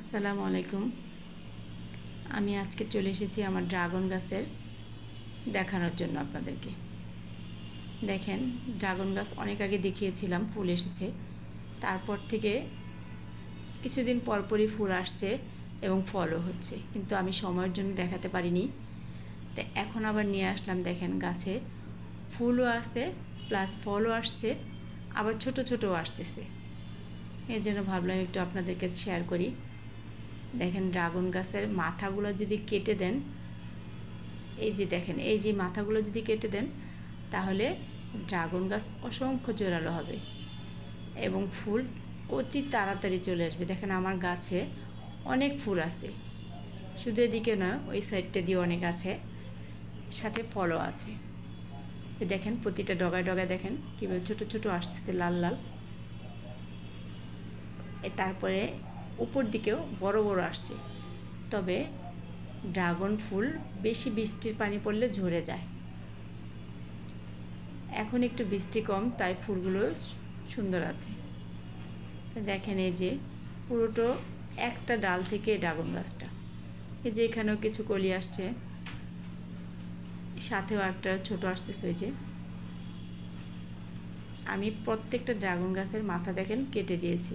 আসসালামু আলাইকুম। আমি আজকে চলে এসেছি আমার ড্রাগন গাছের দেখানোর জন্য আপনাদেরকে। দেখেন, ড্রাগন গাছ অনেক আগে দেখিয়েছিলাম, ফুল এসেছে। তারপর থেকে কিছুদিন পরপরই ফুল আসছে এবং ফলও হচ্ছে। কিন্তু আমি সময়ের জন্য দেখাতে পারিনি। তো এখন আবার নিয়ে আসলাম, দেখেন, গাছে ফুলও আছে, প্লাস ফলও আসছে, আবার ছোট ছোটও আসতেছে। এর জন্য ভাবলাম একটু আপনাদেরকে শেয়ার করি। দেখেন ড্রাগন গাছের মাথাগুলো যদি কেটে দেন, এই যে দেখেন, এই যে মাথাগুলো যদি কেটে দেন, তাহলে ড্রাগন গাছ অসংখ্য জোরালো হবে এবং ফুল অতি তাড়াতাড়ি চলে আসবে। দেখেন আমার গাছে অনেক ফুল আছে। শুধু এদিকে নয়, ওই সাইডটা দিয়ে অনেক আছে, সাথে ফলও আছে। দেখেন প্রতিটা ডগায় ডগায় দেখেন কীভাবে ছোটো ছোটো আসতেছে লাল লাল। তারপরে উপর দিকেও বড় বড় আসছে। তবে ড্রাগন ফুল বেশি বৃষ্টির পানি পড়লে ঝরে যায়। এখন একটু বৃষ্টি কম, তাই ফুলগুলো সুন্দর আছে। দেখেন এই যে পুরোটো একটা ডাল থেকে ড্রাগন গাছটা। এই যে এখানেও কিছু কলি আসছে। সাথেও একটা ছোট আসতেছে ওই যে। আমি প্রত্যেকটা ড্রাগন গাছের মাথা দেখেন কেটে দিয়েছি।